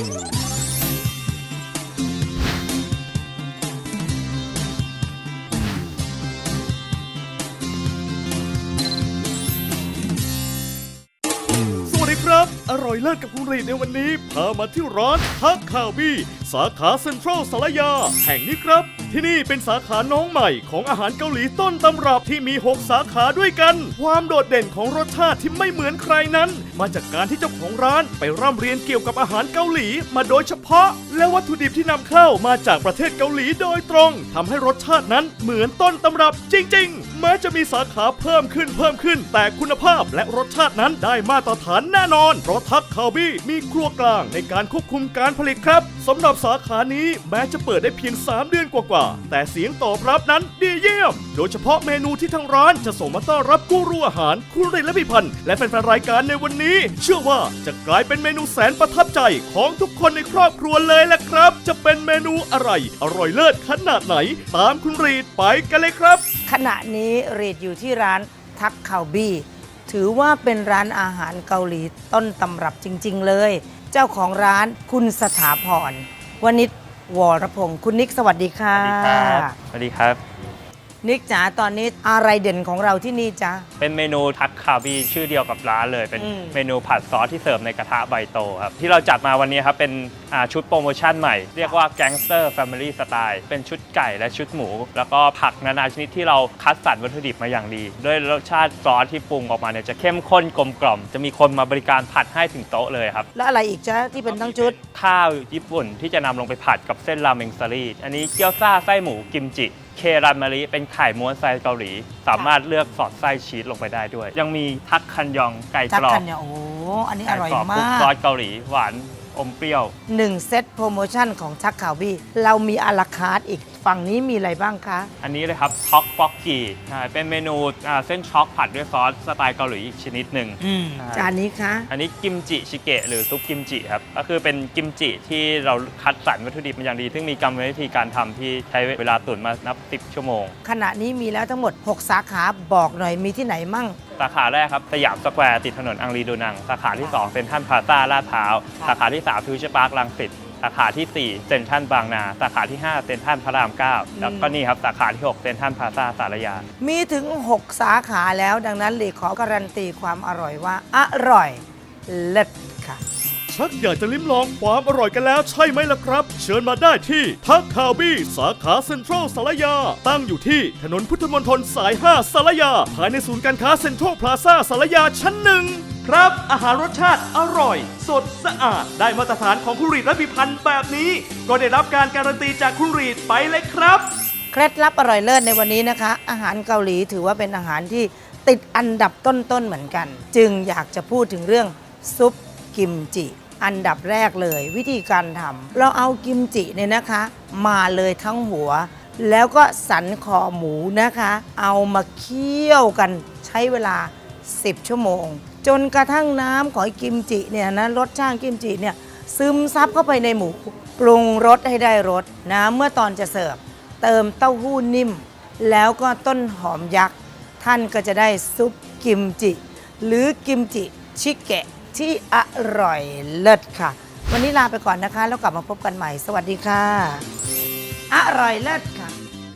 สวัสดีครับ อร่อยเลิศกับคุณรีดในวันนี้พามาที่ร้านฮักคาวบี้ สาขาเซ็นทรัลสารยา แห่งนี้ครับ ที่นี่เป็นสาขาน้องใหม่ของอาหารเกาหลีต้นตำรับที่มี 6 สาขาด้วยกัน ความโดดเด่นของรสชาติที่ไม่เหมือนใครนั้น มาจากการที่เจ้าของร้านไปร่ำเรียนเกี่ยวกับอาหารเกาหลีมาโดยเฉพาะ และวัตถุดิบที่นำเข้ามาจากประเทศเกาหลีโดยตรงทำให้รสชาตินั้นเหมือนต้นตำรับจริง ๆ แม้จะมีสาขาเพิ่มขึ้นเพิ่มขึ้น แต่คุณภาพและรสชาตินั้นได้มาตรฐานแน่นอนเพราะทักคาบี้มีครัวกลางในการควบคุมการผลิตครับสำหรับสาขานี้แม้จะเปิดได้เพียง 3 เดือนกว่าๆ แต่เสียงตอบรับนั้นดีเยี่ยม โดยเฉพาะเมนูที่ทางร้านจะส่งมาต้อนรับกูรูอาหาร คุณเรนและพี่พันธ์และแฟนๆรายการในวันนี้ เชื่อว่าจะกลายเป็นเมนูแสนประทับใจของทุกคนในครอบครัวเลยแหละครับ จะเป็นเมนูอะไร อร่อยเลิศขนาดไหน ตามคุณรีดไปกันเลยครับ ขณะนี้เรดอยู่ที่ร้านทักคาวบี้ถือว่าเป็นร้านอาหารเกาหลีต้นตำรับจริง ๆ เลย เจ้าของร้านคุณสถาพร วนิชวรพงศ์คุณนิกสวัสดีค่ะ สวัสดีครับ สวัสดีครับ นิกจ๋าตอนนี้อะไรเด่นของเราที่นี่จ๊ะ เป็นเมนูทักคาบีชื่อเดียวกับร้านเลย เป็นอืม เมนูผัดซอสที่เสิร์ฟในกระทะใบโตครับ ที่เราจัดมาวันนี้ครับ เป็นอ่าชุดโปรโมชั่นใหม่ เรียกว่า Gangster Family Style เป็นชุดไก่และชุดหมู แล้วก็ผักนานาชนิดที่เราคัดสรรวัตถุดิบมาอย่างดี ด้วยรสชาติซอสที่ปรุงออกมาเนี่ยจะเข้มข้นกลมกล่อม จะมีคนมาบริการผัดให้ถึงโต๊ะเลยครับ แล้วอะไรอีกจ๊ะที่เป็นทั้งชุด ข้าวญี่ปุ่นที่จะนำลงไปผัดกับเส้นราเมงซารีอันนี้เกี๊ยวซ่าไส้หมูกิมจิ เครันมาริเป็นไข่ม้วนไส้เกาหลี สามารถเลือกสอดไส้ชีสลงไปได้ด้วย ยังมีทักคันยองไก่ทักกรอคับนเนี่ยโอ้โหอันนี้อไก่ร่อยกรอบคลุมาก ซอสเกาหลีหวาน อมเปรี้ยวหนึ่งเซตโปรโมชั่นของทักคาวบี้เรามีอาราคาร์ทอีกฝั่งนี้มีอะไรบ้างคะ อันนี้เลยครับช็อกป๊อกกี้เป็นเมนูอ่าเส้นช็อกผัดด้วยซอสสไตล์เกาหลีอีกชนิดหนึ่ง อืมใช่จานนี้คะ อันนี้กิมจิชิเกะหรือซุปกิมจิครับ ก็คือเป็นกิมจิที่เราคัดสรรวัตถุดิบมาอย่างดี ซึ่งมีกรรมวิธีการทำที่ใช้เวลาตุ๋นมานับ 10 ชั่วโมง ขณะนี้มีแล้วทั้งหมด 6 สาขาบอกหน่อยมีที่ไหนมั่ง สาขาแรกครับสยามสแควร์ติดถนนอังรีดูนัง สาขาที่2เซ็นทรัลพลาซ่าลาดพร้าวค่ะสาขาที่3ฟิวเจอร์พาร์คลังสิตสาขาที่ 4 เซ็นทรัลบางนา สาขาที่ 5 เซ็นทรัลพระราม 9 แล้วก็นี่ครับ สาขาที่ 6 เซ็นทรัลพลาซ่าสารยา มีถึง 6 สาขาแล้วดังนั้นหลีขอการันตีความอร่อยว่า อร่อยเลิศค่ะ ชักอยากจะลิ้มลองความอร่อยกันแล้วใช่ไหมล่ะครับ เชิญมาได้ที่ทักคาวบี้สาขาเซ็นทรัลสารยา ตั้งอยู่ที่ถนนพุทธมณฑลสาย 5 สารยา ภายในศูนย์การค้าเซ็นทรัลพลาซ่าสารยาชั้นหนึ่งครับ อาหารรสชาติอร่อย สดสะอาด ได้มาตรฐานของคุรีดและพิพันธ์แบบนี้ ก็ได้รับการการันตีจากคุรีดไปเลยครับ เคล็ดลับอร่อยเลิศในวันนี้นะคะ อาหารเกาหลีถือว่าเป็นอาหารที่ติดอันดับต้นๆเหมือนกัน จึงอยากจะพูดถึงเรื่องซุปกิมจิ อันดับแรกเลยวิธีการทำเราเอากิมจิเนี่ยนะคะ มาเลยทั้งหัว แล้วก็สันคอหมูนะคะ เอามาเคี่ยวกันใช้เวลา 10 ชั่วโมง จนกระทั่งน้ำของกิมจิเนี่ยนะรสชาติกิมจิเนี่ยซึมซับเข้าไปในหมูปรุงรสให้ได้รสนะเมื่อตอนจะเสิร์ฟเติมเต้าหู้นิ่ม แล้วก็ต้นหอมยักษ์ ท่านก็จะได้ซุปกิมจิ หรือกิมจิชิเกะ ที่อร่อยเลิศค่ะ วันนี้ลาไปก่อนนะคะ แล้วกลับมาพบกันใหม่ สวัสดีค่ะ อร่อยเลิศค่ะ